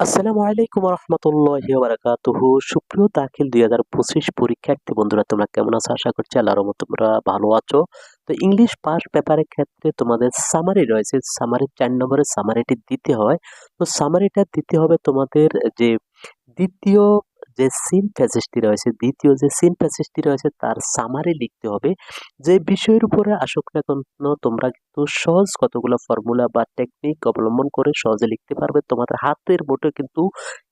আসসালামু আলাইকুম রহমতুল্লাহি বারাকাতুহু সুপ্রিয় দাখিল দুই হাজার পঁচিশ পরীক্ষার্থী বন্ধুরা, তোমরা কেমন আছো? আশা করছি আল্লাহর রহমতে তোমরা ভালো আছো। তো ইংলিশ পাস পেপারের ক্ষেত্রে তোমাদের সামারি রয়েছে। সামারি চার নম্বরের সামারিটি দিতে হয়। তো সামারিটা দিতে হবে তোমাদের যে দ্বিতীয় যে সিন প্যাসেজটি রয়েছে, দ্বিতীয় যে সিন প্যাসেজটি রয়েছে, তার সামারি লিখতে হবে। যে বিষয়ের উপরে আসুক না কেন, তোমরা কিন্তু সহজ কতগুলো ফর্মুলা বা টেকনিক অবলম্বন করে সহজে লিখতে পারবে। তোমাদের হাতের মুঠে কিন্তু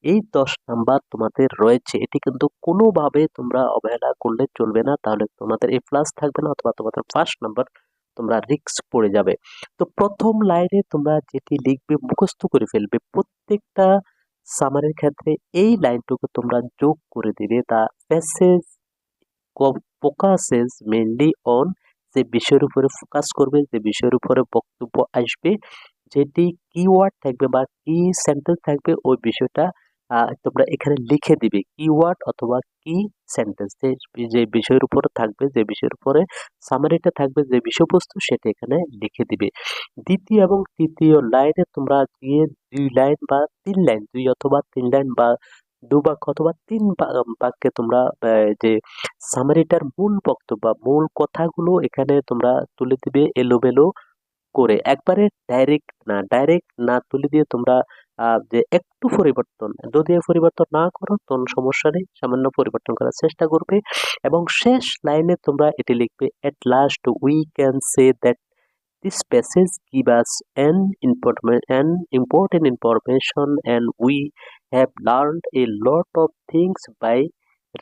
এই দশ নাম্বার তোমাদের রয়েছে। এটি কিন্তু কোনোভাবে তোমরা অবহেলা করলে চলবে না। তাহলে তোমাদের এ প্লাস থাকবে না অথবা তোমাদের ফার্স্ট নাম্বার তোমরা রিক্স পড়ে যাবে। তো প্রথম লাইনে তোমরা যেটি লিখবে, মুখস্থ করে ফেলবে। প্রত্যেকটা সামারের ক্ষেত্রে এই লাইনটুকু তোমরা যোগ করে দিবে। The passage focuses mainly on যে বিষয়ের উপরে ফোকাস করবে, যে বিষয়ের উপরে বক্তব্য আসবে, যেটি কিওয়ার্ড থাকবে বা কি সেন্টেন্স থাকবে, ওই বিষয়টা তোমরা এখানে লিখে দিবে কিওয়ার্ড অথবা কি সেন্টেন্স যে বিষয়ের উপরে থাকবে, যে বিষয়ের উপরে সামারিটা থাকবে, যে বিষয়বস্তু সেটা এখানে লিখে দিবে। দ্বিতীয় এবং তৃতীয় লাইনে তোমরা গিয়ে দুই লাইন বা তিন লাইন দুই অথবা তিন লাইন বা দু বাক্য অথবা তিন বাক্যে তোমরা যে সামারিটার মূল বক্তব্য মূল কথাগুলো এখানে তোমরা তুলে দিবে এলোমেলো করে। একবারে ডাইরেক্ট না ডাইরেক্ট না তুলে দিয়ে তোমরা যে একটু পরিবর্তন, যদি পরিবর্তন না করো, তখন সমস্যা নেই। সামান্য পরিবর্তন করার চেষ্টা করবে এবং শেষ লাইনে তোমরা এটি লিখবে at last we can say that this passage gives us an an important information and we have learned a lot of things by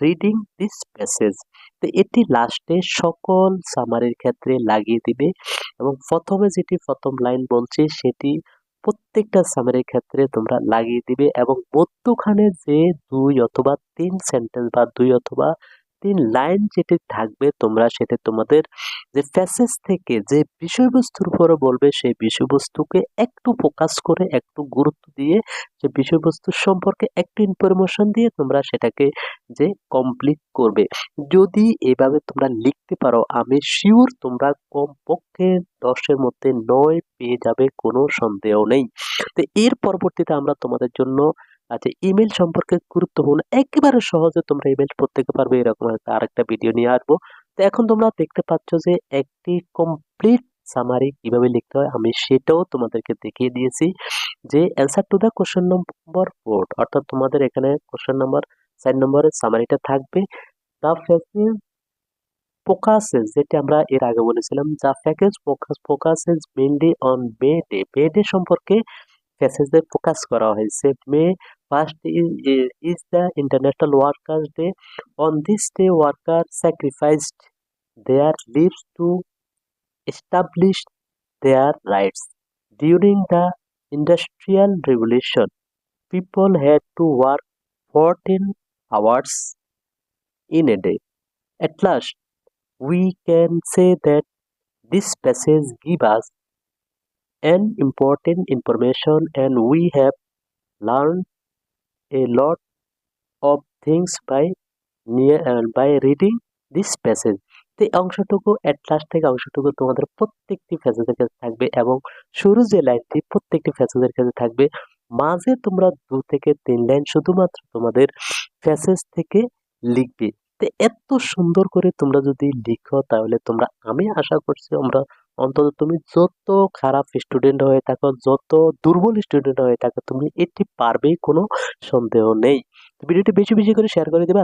reading this passage তো এটি লাস্টে সকল সামারির ক্ষেত্রে লাগিয়ে দিবে এবং প্রথমে যেটি প্রথম লাইন বলছে, সেটি প্রত্যেকটা সামারির ক্ষেত্রে তোমরা লাগিয়ে দিবে এবং মধ্যখানে যে দুই অথবা তিন সেন্টেন্স বা দুই অথবা তিন লাইন যেটি থাকবে, তোমরা সেটা তোমাদের যে প্যাসেজ থেকে যে বিষয়বস্তুর উপরে বলবে, সেই বিষয়বস্তুকে একটু ফোকাস করে, একটু গুরুত্ব দিয়ে যে বিষয়বস্তু সম্পর্কে একটু ইনফরমেশন দিয়ে তোমরা সেটাকে যে কমপ্লিট করবে। যদি এভাবে তোমরা লিখতে পারো, আমি শিওর তোমরা কমপক্ষে দশের মধ্যে নয় পেয়ে যাবে, কোনো সন্দেহ নেই। তো এর পরবর্তীতে আমরা তোমাদের জন্য আচ্ছা ইমেল সম্পর্কে গুরুত্বপূর্ণ একেবারে সহজে তোমরা ইমেল প্রত্যেকে পারবে, এরকম একটা আরেকটা ভিডিও নিয়ে আসব। তো এখন তোমরা দেখতে পাচ্ছ যে একটি কমপ্লিট সামারি কীভাবে লিখতে হয়, আমি সেটাও তোমাদেরকে দেখিয়ে দিয়েছি। যে answer to the question number four অর্থাৎ তোমাদের এখানে কোশ্চেন নম্বর চার নম্বরের সামারিটা থাকবে। দ্য ফ্যাকেজ ফোকাসেস যেটি আমরা এর আগে বলেছিলাম, যা package focus focuses mainly on May Day May Day সম্পর্কে প্যাসেজে ফোকাস করা হয়েছে May first is the international workers day on this day worker sacrificed their lives to establish their rights during the industrial revolution people had to work 14 hours in a day. At last, we can say that this passage gives us an important information and we have learned a lot of things by near uh, by reading this তো এই অংশটুকু at last থেকে অংশটুকু তোমাদের প্রত্যেকটি ফ্যাসেজের কাছে থাকবে এবং শুরু যে লাইনটি প্রত্যেকটি ফ্যাসেজের কাছে থাকবে মাঝে তোমরা দু থেকে তিন লাইন শুধুমাত্র তোমাদের ফ্যাসেজ থেকে লিখবে। তো এত সুন্দর করে তোমরা যদি লিখো তাহলে তোমরা আমি আশা করছি আমরা অন্তত তুমি যত খারাপ স্টুডেন্ট হয়ে থাকো, যত দুর্বল স্টুডেন্ট হয়ে থাকো, তুমি এটি পারবেই কোনো সন্দেহ নেই। ভিডিওটি বেশি বেশি করে শেয়ার করে দেবে